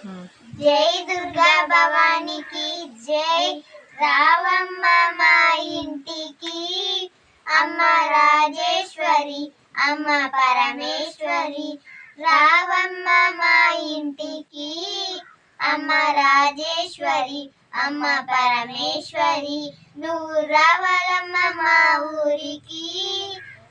జై దుర్గా భవానికి జై రావమ్మ మా ఇంటికి. అమ్మ రాజేశ్వరి అమ్మ పరమేశ్వరి రావమ్మ మా ఇంటికి. అమ్మ రాజేశ్వరి అమ్మ పరమేశ్వరి నువ్వు రావాలమ్మ మా ఊరికి.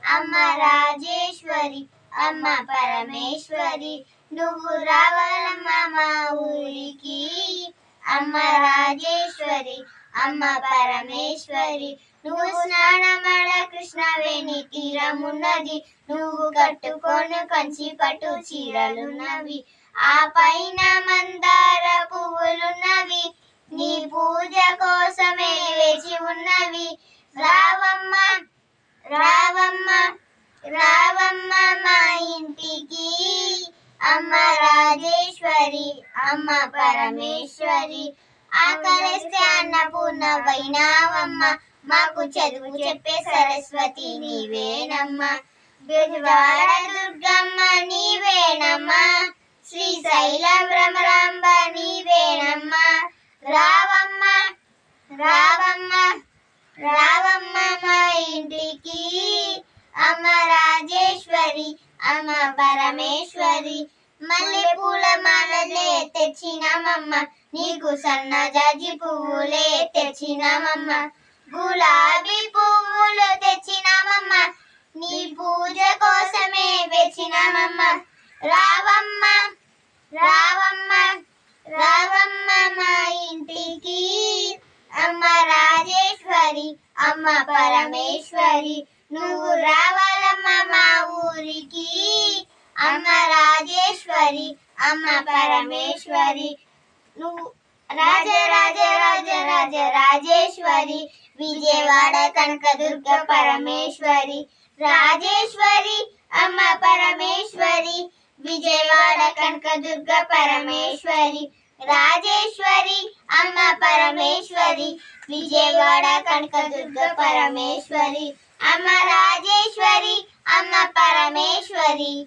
అమ్మ రాజేశ్వరి అమ్మ పరమేశ్వరి నువ్వు రావాలమ్మ మా ఊరికి. అమ్మ రాజేశ్వరి అమ్మ పరమేశ్వరి నువ్వు స్నానమడ కృష్ణవేణి తీరమున్నది. నువ్వు కట్టుకొని కంచి పట్టు చీరలున్నవి. ఆ పైన మందార పువ్వులున్నవి. నీ పూజ కోసమే వేచి ఉన్నవి. రావమ్మ రావమ్మ రావమ్మ. ఇంటికి అమ్మ రాజేశ్వరి అమ్మ పరమేశ్వరి. ఆకలిస్తే అన్నపూర్ణవైనావమ్మ మాకు చదువు చెప్పే సరస్వతి నీవేనమ్మ. బెజవాడ దుర్గమ్మ నీవేనమ్మా. శ్రీశైలం భ్రమరాంబ నీవేనమ్మ. రావమ్మ రావమ్మ రావమ్మ మా ఇంటికి. అమ్మ రాజేశ్వరి అమ్మ పరమేశ్వరి మల్లె పూల మాలలే తెచ్చినామమ్మ నీకు సన్నజాజి పువ్వులే తెచ్చినామమ్మ గులాబీ పువ్వులు తెచ్చినామమ్మ నీ పూజ కోసమే వెచ్చినామమ్మ. రావమ్మ రావమ్మ రావమ్మ మా ఇంటికి అమ్మ రాజేశ్వరి అమ్మ పరమేశ్వరి నువ్వు రావాలమ్మ మా ఊరికి. అమ్మ రాజేశ్వరి అమ్మ పరమేశ్వరి. నువ్వు రాజ రాజ రాజ రాజ రాజేశ్వరి. విజయవాడ కనకదుర్గ పరమేశ్వరి. రాజేశ్వరి అమ్మ పరమేశ్వరి. విజయవాడ కనకదుర్గ పరమేశ్వరి. రాజేశ్వరి అమ్మ పరమేశ్వరి. విజయవాడ కనకదుర్గ పరమేశ్వరి. అమ్మ రాజేశ్వరి అమ్మ పరమేశ్వరి.